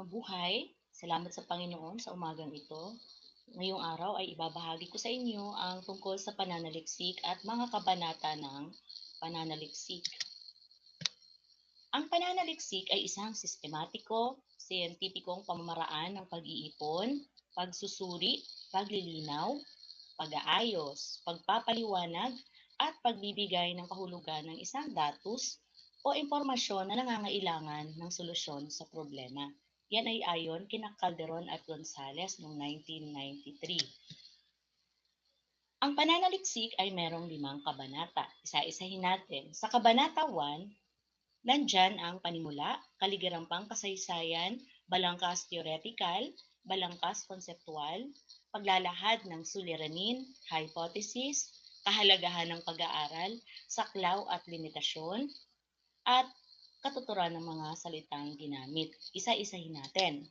Mabuhay! Salamat sa Panginoon sa umagang ito. Ngayong araw ay ibabahagi ko sa inyo ang tungkol sa pananaliksik at mga kabanata ng pananaliksik. Ang pananaliksik ay isang sistematiko, siyentipikong pamamaraan ng pag-iipon, pagsusuri, paglilinaw, pag-aayos, pagpapaliwanag, at pagbibigay ng kahulugan ng isang datos o impormasyon na nangangailangan ng solusyon sa problema. Yan ay ayon kina Calderon at Gonzales noong 1993. Ang pananaliksik ay merong limang kabanata. Isa-isahin natin. Sa kabanata 1, nandyan ang panimula, kaligarampang kasaysayan, balangkas theoretical, balangkas konseptual, paglalahad ng suliranin, hypothesis, kahalagahan ng pag-aaral, saklaw at limitasyon, at katuturan ng mga salitang ginamit. Isa-isahin natin.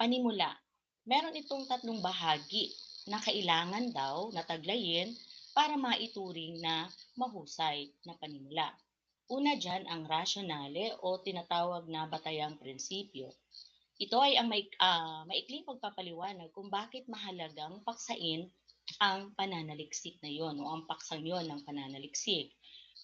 Panimula. Meron itong tatlong bahagi na kailangan daw na taglayin para maituring na mahusay na panimula. Una dyan ang rationale o tinatawag na batayang prinsipyo. Ito ay ang may, uh, maikling pagpapaliwanag kung bakit mahalagang paksain ang pananaliksik na yon o ang paksang yon ng pananaliksik.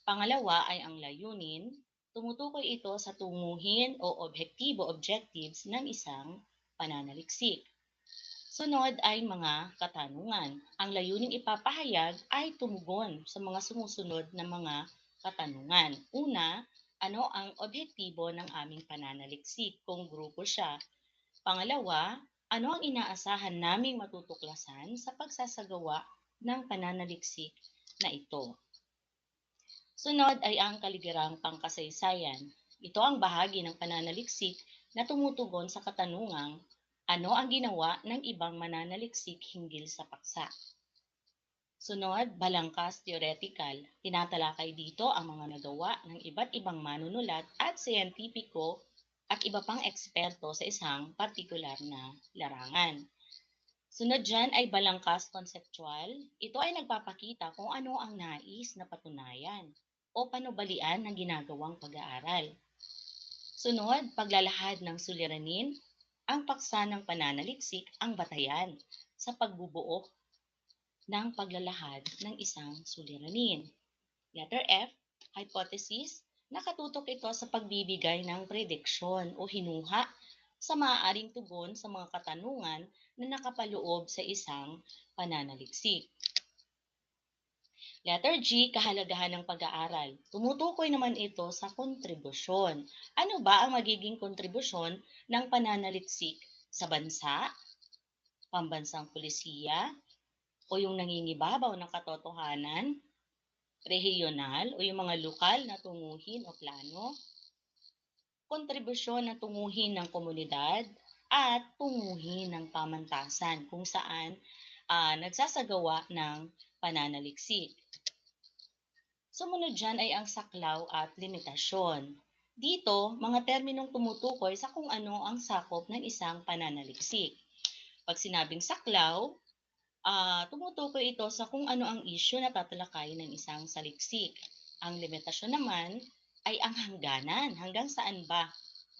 Pangalawa ay ang layunin. Tumutukoy ito sa tunguhin o objektibo objectives ng isang pananaliksik. Sunod ay mga katanungan. Ang layuning ipapahayag ay tumugon sa mga sumusunod na mga katanungan. Una, ano ang objektibo ng aming pananaliksik kung grupo siya? Pangalawa, ano ang inaasahan naming matutuklasan sa pagsasagawa ng pananaliksik na ito? Sunod ay ang kaligirang pangkasaysayan. Ito ang bahagi ng pananaliksik na tumutugon sa katanungang ano ang ginawa ng ibang mananaliksik hinggil sa paksa. Sunod, balangkas theoretical. Tinatalakay dito ang mga nagawa ng iba't ibang manunulat at siyentipiko at iba pang eksperto sa isang partikular na larangan. Sunod dyan ay balangkas conceptual. Ito ay nagpapakita kung ano ang nais na patunayan o panubalian ng ginagawang pag-aaral. Sunod, paglalahad ng suliranin, ang paksa ng pananaliksik ang batayan sa pagbubuo ng paglalahad ng isang suliranin. Letter F, hypothesis, nakatutok ito sa pagbibigay ng prediksyon o hinuha sa maaaring tugon sa mga katanungan na nakapaloob sa isang pananaliksik. Letter G, kahalagahan ng pag-aaral. Tumutukoy naman ito sa kontribusyon. Ano ba ang magiging kontribusyon ng pananaliksik? Sa bansa, pambansang polisiya, o yung nangingibabaw ng katotohanan, regional? O yung mga lokal na tunguhin o plano, kontribusyon na tunguhin ng komunidad, at tunguhin ng pamantasan kung saan uh, nagsasagawa ng pananaliksik. Sumunod dyan ay ang saklaw at limitasyon. Dito, mga terminong tumutukoy sa kung ano ang sakop ng isang pananaliksik. Pag sinabing saklaw, uh, tumutukoy ito sa kung ano ang isyu na tatalakayin ng isang saliksik. Ang limitasyon naman ay ang hangganan. Hanggang saan ba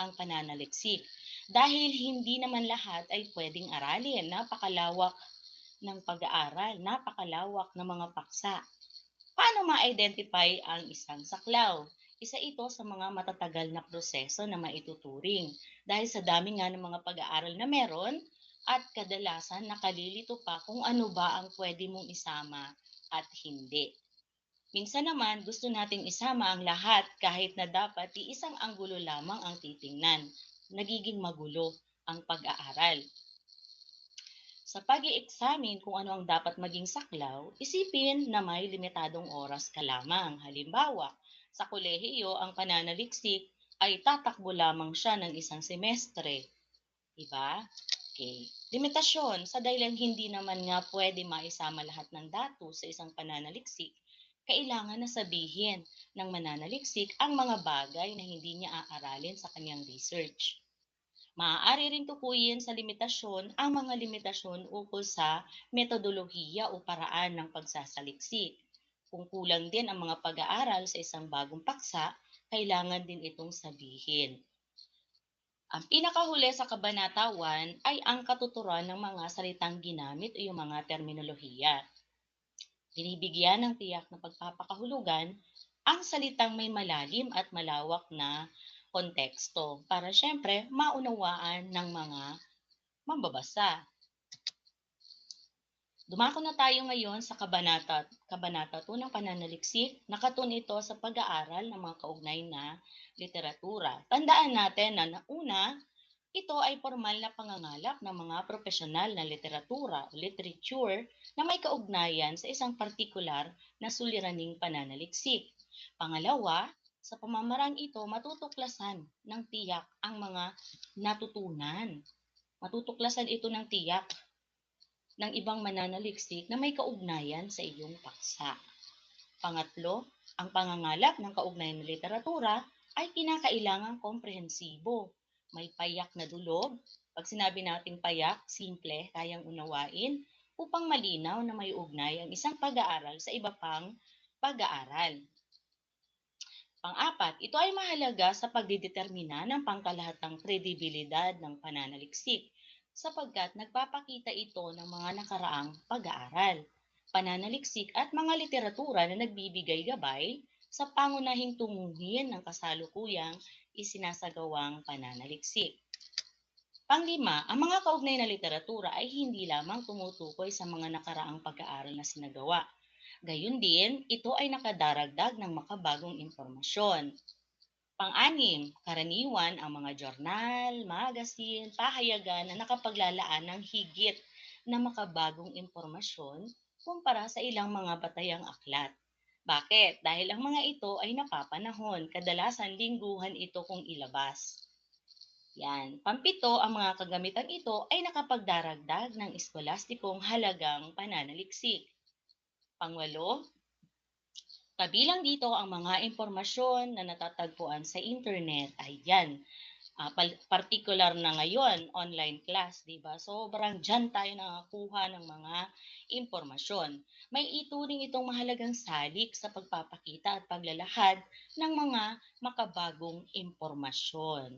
ang pananaliksik? Dahil hindi naman lahat ay pwedeng aralin. Napakalawak ng pag-aaral, napakalawak ng mga paksa. Paano ma-identify ang isang saklaw? Isa ito sa mga matatagal na proseso na maituturing dahil sa dami nga ng mga pag-aaral na meron at kadalasan nakalilito pa kung ano ba ang pwede mong isama at hindi. Minsan naman gusto nating isama ang lahat kahit na dapat iisang anggulo lamang ang titingnan. Nagiging magulo ang pag-aaral. Sa pag examine kung ano ang dapat maging saklaw, isipin na may limitadong oras ka lamang. Halimbawa, sa kolehiyo ang pananaliksik ay tatakbo lamang siya ng isang semestre. Diba? Okay. Limitasyon, sa dahilan hindi naman nga pwede maisama lahat ng datos sa isang pananaliksik, kailangan na sabihin ng mananaliksik ang mga bagay na hindi niya aaralin sa kanyang research. Maaari rin tukuyin sa limitasyon ang mga limitasyon ukol sa metodolohiya o paraan ng pagsasaliksik. Kung kulang din ang mga pag-aaral sa isang bagong paksa, kailangan din itong sabihin. Ang pinakahuli sa Kabanata 1 ay ang katuturan ng mga salitang ginamit o yung mga terminolohiya. Binibigyan ng tiyak na pagpapakahulugan ang salitang may malalim at malawak na konteksto para syempre maunawaan ng mga mambabasa. Dumako na tayo ngayon sa Kabanata, Kabanata 2 ng Pananaliksik. Nakatun ito sa pag-aaral ng mga kaugnay na literatura. Tandaan natin na nauna, ito ay formal na pangangalap ng mga profesional na literatura literature na may kaugnayan sa isang partikular na suliraning pananaliksik. Pangalawa, sa pamamarang ito, matutuklasan ng tiyak ang mga natutunan. Matutuklasan ito ng tiyak ng ibang mananaliksik na may kaugnayan sa iyong paksa. Pangatlo, ang pangangalap ng kaugnayan ng literatura ay kinakailangang komprehensibo. May payak na dulog. Pag sinabi nating payak, simple, kayang unawain, upang malinaw na may ugnay ang isang pag-aaral sa iba pang pag-aaral. Pang-apat, ito ay mahalaga sa pagdidetermina ng pangkalahatang kredibilidad ng pananaliksik sapagkat nagpapakita ito ng mga nakaraang pag-aaral, pananaliksik at mga literatura na nagbibigay gabay sa pangunahing tunguhin ng kasalukuyang isinasagawang pananaliksik. Panglima, ang mga kaugnay na literatura ay hindi lamang tumutukoy sa mga nakaraang pag-aaral na sinagawa. Gayun din, ito ay nakadaragdag ng makabagong impormasyon Pang-anim, karaniwan ang mga journal, magazine, pahayagan na nakapaglalaan ng higit na makabagong impormasyon kumpara sa ilang mga batayang aklat. Bakit? Dahil ang mga ito ay napapanahon, kadalasan lingguhan ito kung ilabas. Yan. Pampito, ang mga kagamitang ito ay nakapagdaragdag ng eskolastikong halagang pananaliksik. Pangwalo, Kabilang dito ang mga impormasyon na natatagpuan sa internet. Ayan. Uh, particular na ngayon, online class, di ba? Sobrang dyan tayo nakakuha ng mga impormasyon. May ituring itong mahalagang salik sa pagpapakita at paglalahad ng mga makabagong impormasyon.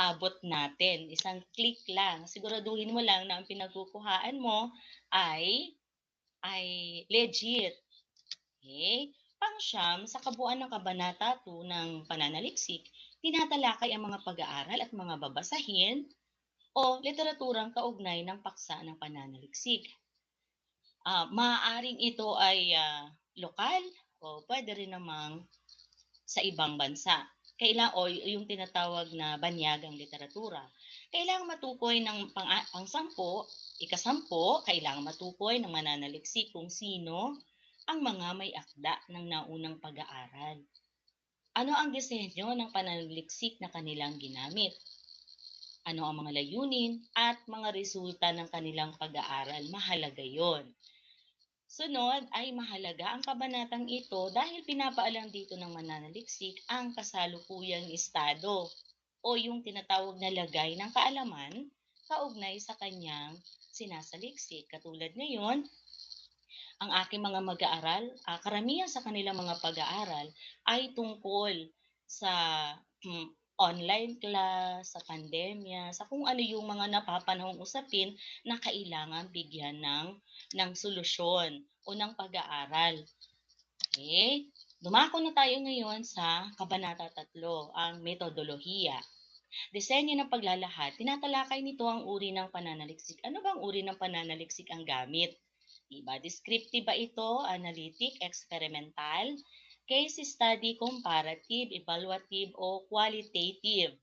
Abot natin, isang click lang. Siguraduhin mo lang na ang pinagkukuhaan mo ay ay legit. Okay? Pangsyam, sa kabuuan ng Kabanata 2 ng Pananaliksik, tinatalakay ang mga pag-aaral at mga babasahin o literaturang kaugnay ng paksa ng pananaliksik. Uh, maaaring ito ay uh, lokal o pwede rin namang sa ibang bansa. Kailang, o yung tinatawag na banyagang literatura. Kailangang matukoy ng pang, pang sampo, ikasampo, kailangang matukoy ng mananaliksik kung sino ang mga may akda ng naunang pag-aaral. Ano ang disenyo ng pananaliksik na kanilang ginamit? Ano ang mga layunin at mga resulta ng kanilang pag-aaral? Mahalaga yon. Sunod ay mahalaga ang kabanatang ito dahil pinapaalam dito ng mananaliksik ang kasalukuyang estado o yung tinatawag na lagay ng kaalaman kaugnay sa kanyang sinasaliksik. Katulad ngayon, ang aking mga mag-aaral, uh, karamihan sa kanilang mga pag-aaral ay tungkol sa hmm, online class, sa pandemya, sa kung ano yung mga napapanahong usapin na kailangan bigyan ng, ng solusyon o ng pag-aaral. Okay? Dumako na tayo ngayon sa Kabanata 3, ang metodolohiya. Disenyo ng paglalahad, tinatalakay nito ang uri ng pananaliksik. Ano bang uri ng pananaliksik ang gamit? Diba? Descriptive ba ito? Analytic, experimental, case study, comparative, evaluative, o qualitative.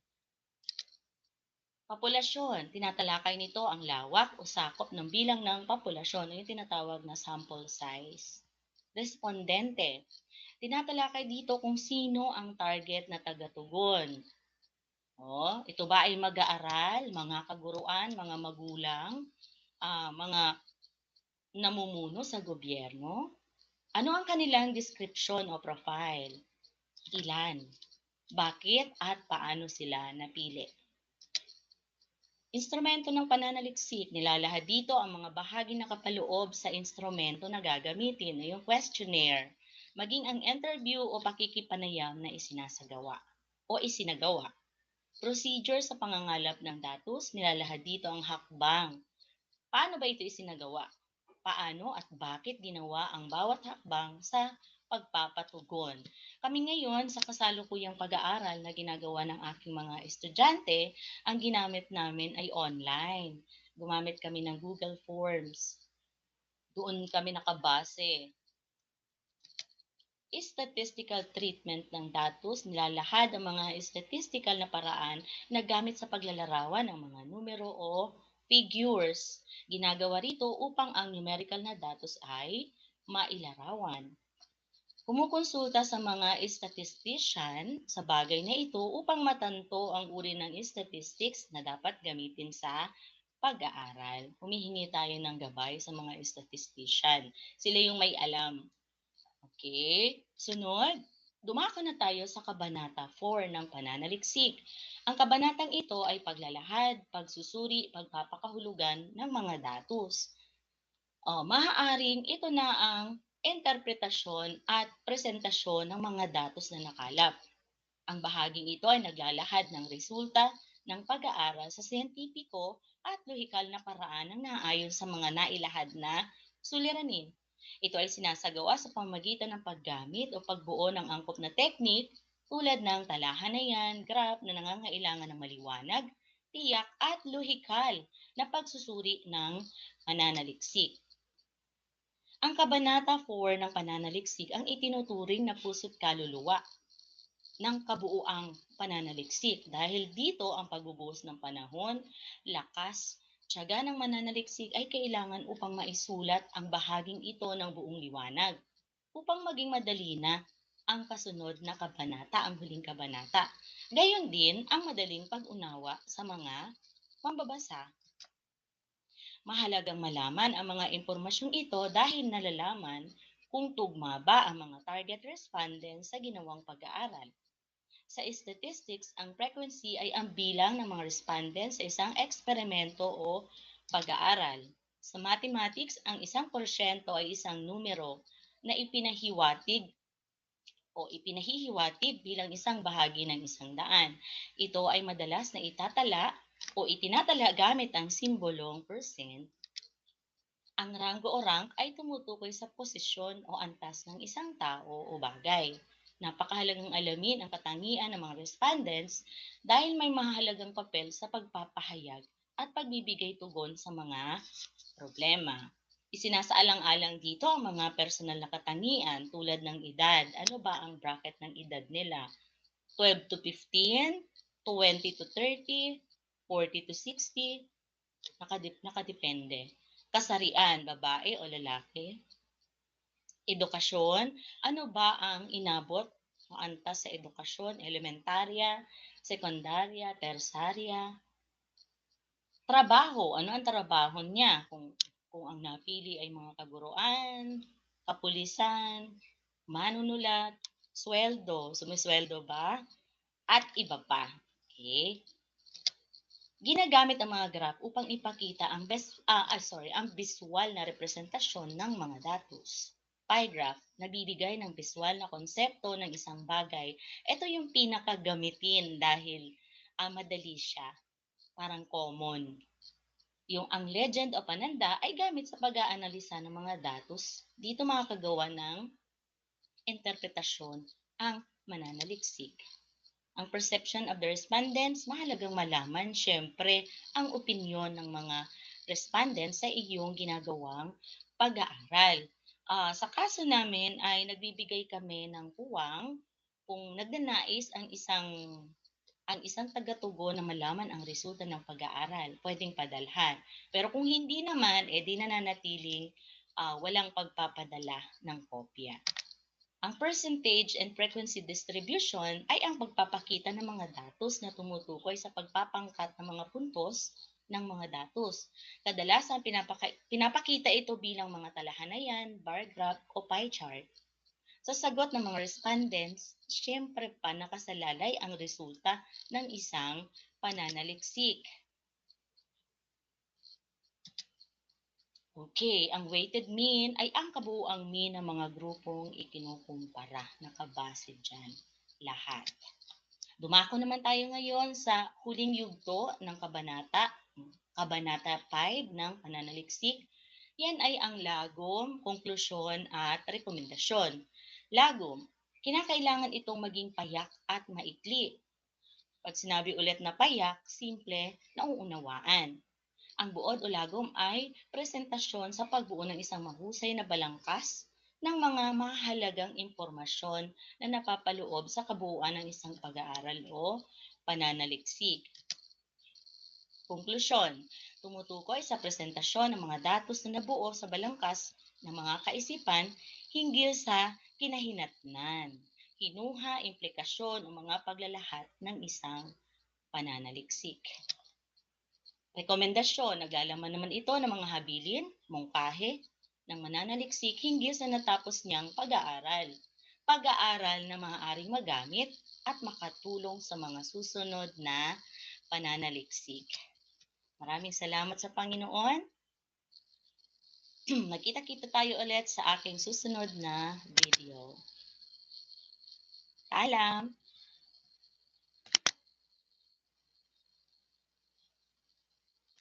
Populasyon, tinatalakay nito ang lawak o sakop ng bilang ng populasyon o yung tinatawag na sample size. Respondente, tinatalakay dito kung sino ang target na tagatugon. O, ito ba ay mag-aaral, mga kaguruan, mga magulang, uh, mga namumuno sa gobyerno? Ano ang kanilang description o profile? Ilan? Bakit at paano sila napili? Instrumento ng pananaliksik, nilalahad dito ang mga bahagi na kapaloob sa instrumento na gagamitin, yung questionnaire, maging ang interview o pakikipanayam na isinasagawa o isinagawa. Procedure sa pangangalap ng datos, nilalahad dito ang hakbang. Paano ba ito isinagawa? Paano at bakit ginawa ang bawat hakbang sa pagpapatugon? Kami ngayon sa kasalukuyang pag-aaral na ginagawa ng aking mga estudyante, ang ginamit namin ay online. Gumamit kami ng Google Forms. Doon kami nakabase statistical treatment ng datos, nilalahad ang mga statistical na paraan na gamit sa paglalarawan ng mga numero o figures. Ginagawa rito upang ang numerical na datos ay mailarawan. Kumukonsulta sa mga statistician sa bagay na ito upang matanto ang uri ng statistics na dapat gamitin sa pag-aaral. Humihingi tayo ng gabay sa mga statistician. Sila yung may alam Okay, sunod. Dumako na tayo sa Kabanata 4 ng Pananaliksik. Ang kabanatang ito ay paglalahad, pagsusuri, pagpapakahulugan ng mga datos. O, maaaring ito na ang interpretasyon at presentasyon ng mga datos na nakalap. Ang bahaging ito ay naglalahad ng resulta ng pag-aaral sa siyentipiko at lohikal na paraan ng naayon sa mga nailahad na suliranin ito ay sinasagawa sa pamagitan ng paggamit o pagbuo ng angkop na teknik tulad ng talahanayan, graph na nangangailangan ng maliwanag, tiyak at lohikal na pagsusuri ng pananaliksik. Ang Kabanata 4 ng Pananaliksik ang itinuturing na puso't kaluluwa ng kabuuang pananaliksik dahil dito ang pagbubuhos ng panahon, lakas, Tiyaga ng mananaliksik ay kailangan upang maisulat ang bahaging ito ng buong liwanag, upang maging madali na ang kasunod na kabanata, ang huling kabanata. Gayon din ang madaling pag-unawa sa mga mambabasa. Mahalagang malaman ang mga impormasyong ito dahil nalalaman kung tugma ba ang mga target respondents sa ginawang pag-aaral. Sa statistics, ang frequency ay ang bilang ng mga respondents sa isang eksperimento o pag-aaral. Sa mathematics, ang isang porsyento ay isang numero na ipinahiwatig o ipinahihiwatig bilang isang bahagi ng isang daan. Ito ay madalas na itatala o itinatala gamit ang simbolong percent. Ang ranggo o rank ay tumutukoy sa posisyon o antas ng isang tao o bagay. Napakahalagang alamin ang katangian ng mga respondents dahil may mahalagang papel sa pagpapahayag at pagbibigay tugon sa mga problema. Isinasaalang-alang dito ang mga personal na katangian tulad ng edad. Ano ba ang bracket ng edad nila? 12 to 15, 20 to 30, 40 to 60, nakadip, nakadepende. Kasarian, babae o lalaki, edukasyon, ano ba ang inabot o antas sa edukasyon, elementarya, sekundarya, tersarya, trabaho, ano ang trabaho niya? Kung, kung ang napili ay mga kaguruan, kapulisan, manunulat, sweldo, sumisweldo ba? At iba pa. Okay? Ginagamit ang mga graph upang ipakita ang best uh, uh, sorry, ang visual na representasyon ng mga datos pie graph, nabibigay ng visual na konsepto ng isang bagay. Ito yung pinakagamitin dahil uh, madali siya. Parang common. Yung ang legend o pananda ay gamit sa pag-aanalisa ng mga datos. Dito makakagawa ng interpretasyon ang mananaliksik. Ang perception of the respondents, mahalagang malaman, syempre, ang opinyon ng mga respondents sa iyong ginagawang pag-aaral. Uh, sa kaso namin ay nagbibigay kami ng puwang kung nagnanais ang isang ang isang tagatugon na malaman ang resulta ng pag-aaral, pwedeng padalhan. Pero kung hindi naman, edi eh, nananatiling uh, walang pagpapadala ng kopya. Ang percentage and frequency distribution ay ang pagpapakita ng mga datos na tumutukoy sa pagpapangkat ng mga puntos ng mga datos. Kadalasan pinapaka- pinapakita ito bilang mga talahanayan, bar graph o pie chart. Sa sagot ng mga respondents, siyempre pa nakasalalay ang resulta ng isang pananaliksik. Okay, ang weighted mean ay ang kabuuang mean ng mga grupong ikinukumpara. Nakabase dyan lahat. Dumako naman tayo ngayon sa huling yugto ng kabanata, kabanata 5 ng pananaliksik. Yan ay ang lagom, konklusyon at rekomendasyon. Lagom, kinakailangan itong maging payak at maikli. Pag sinabi ulit na payak, simple, nauunawaan. Ang buod o lagom ay presentasyon sa pagbuo ng isang mahusay na balangkas ng mga mahalagang impormasyon na napapaloob sa kabuuan ng isang pag-aaral o pananaliksik. Konklusyon, tumutukoy sa presentasyon ng mga datos na nabuo sa balangkas ng mga kaisipan hinggil sa kinahinatnan, kinuha, implikasyon o mga paglalahat ng isang pananaliksik. Rekomendasyon, naglalaman naman ito ng mga habilin, mungkahe, ng mananaliksik hinggil sa natapos niyang pag-aaral. Pag-aaral na maaaring magamit at makatulong sa mga susunod na pananaliksik. Maraming salamat sa Panginoon. Magkita-kita tayo ulit sa aking susunod na video. Paalam!